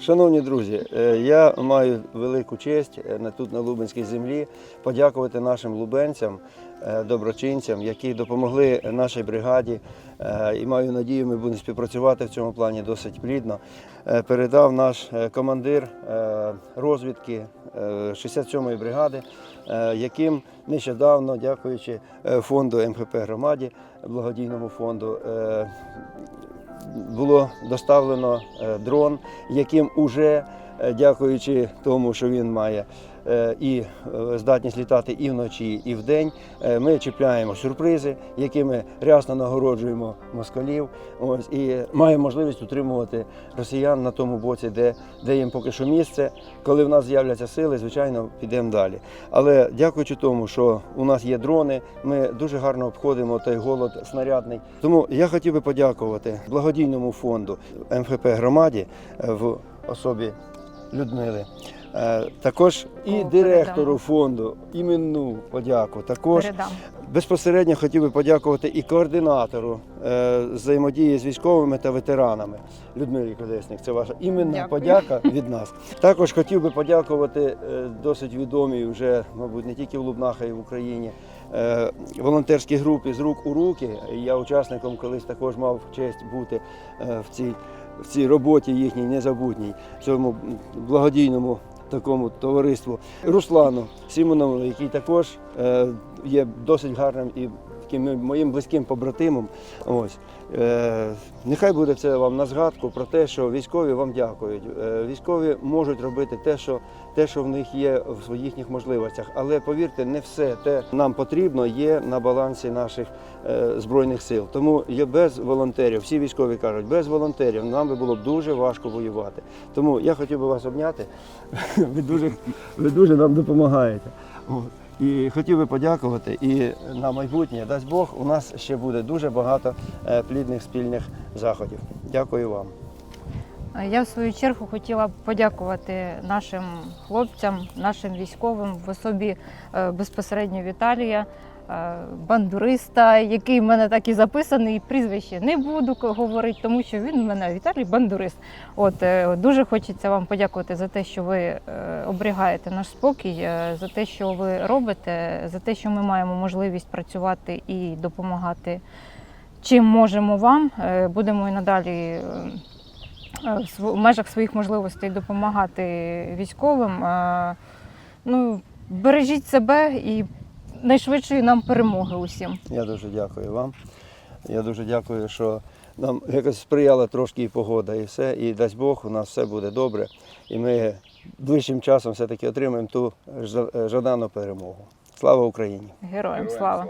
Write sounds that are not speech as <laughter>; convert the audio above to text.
Шановні друзі, е, я маю велику честь е, тут на Лубенській землі подякувати нашим лубенцям, е, доброчинцям, які допомогли нашій бригаді. І маю надію, ми будемо співпрацювати в цьому плані досить плідно. Передав наш командир розвідки е, 67-ї бригади, яким нещодавно, дякуючи фонду МХП громаді, благодійному фонду, було доставлено е, дрон, яким уже, дякуючи тому, що він має е, і е, здатність літати і вночі, і вдень, е, ми чіпляємо сюрпризи, якими рясно нагороджуємо москалів. Ось і маємо можливість утримувати росіян на тому боці, де, де їм поки що місце. Коли в нас з'являться сили, звичайно, підемо далі. Але дякуючи тому, що у нас є дрони, ми дуже гарно обходимо той голод снарядний. Тому я хотів би подякувати благодійному фонду МФП громаді е, в особі Людмили. Е, Також і О, директору передам. фонду іменну подяку. Також Передам. Безпосередньо хотів би подякувати і координатору е, взаємодії з військовими та ветеранами Людмилі Колесник. Це ваша іменна Дякую. подяка від нас. Також хотів би подякувати е, досить відомій вже, мабуть, не тільки в Лубнах, а й в Україні. Волонтерській групі з рук у руки. Я учасником колись також мав честь бути в цій, в цій роботі їхній незабутній, цьому благодійному такому товариству. Руслану Сімонову, який також е, є досить гарним і таким моїм близьким побратимом. Ось. Е, нехай буде це вам на згадку про те, що військові вам дякують. Е, військові можуть робити те, що, те, що в них є в своїх можливостях. Але повірте, не все те нам потрібно є на балансі наших е, збройних сил. Тому є без волонтерів. Всі військові кажуть, без волонтерів нам би було б дуже важко воювати. Тому я хотів би вас обняти. <laughs> Ви дуже, ви дуже нам допомагаєте. От. І хотів би подякувати. І на майбутнє, дасть Бог, у нас ще буде дуже багато е, плідних спільних заходів. Дякую вам. Я в свою чергу хотіла б подякувати нашим хлопцям, нашим військовим в особі е, безпосередньо Віталія, е, бандуриста, який в мене так і записаний. Прізвище не буду говорити, тому що він в мене Віталій бандурист. От е, дуже хочеться вам подякувати за те, що ви оберігаєте наш спокій, за те, що ви робите, за те, що ми маємо можливість працювати і допомагати. Чим можемо вам, будемо і надалі в в межах своїх можливостей допомагати військовим. Е, Ну, бережіть себе і найшвидшої нам перемоги усім. Я дуже дякую вам. Я дуже дякую, що нам якось сприяла трошки і погода, і все. І дасть Бог, у нас все буде добре. І ми ближчим часом все-таки отримаємо ту жа- жадану перемогу. Слава Україні! Героям слава!